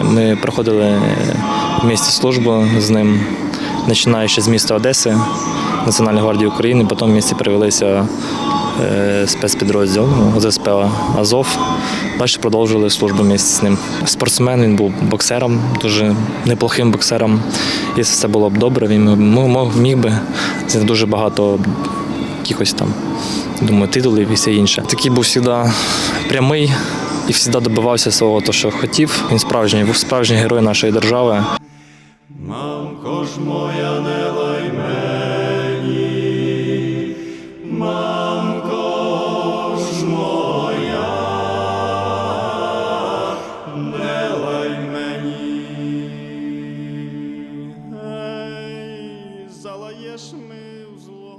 Ми проходили в місті службу з ним, починаючи з міста Одеси, Національної гвардії України, потім в місті перевелися е, спецпідрозділ ну, ОЗСП Азов. Далі продовжили службу в місті з ним. Спортсмен, він був боксером, дуже неплохим боксером. Якщо все було б добре, він міг би дуже багато якихось там, думаю, титулів і все інше. Такий був завжди прямий і завжди добивався свого, того, що хотів. Він справжній, був справжній герой нашої держави. Мамко ж моя не лай мені, мамко ж моя, не лай мені. Ей, залаєш ми в зло.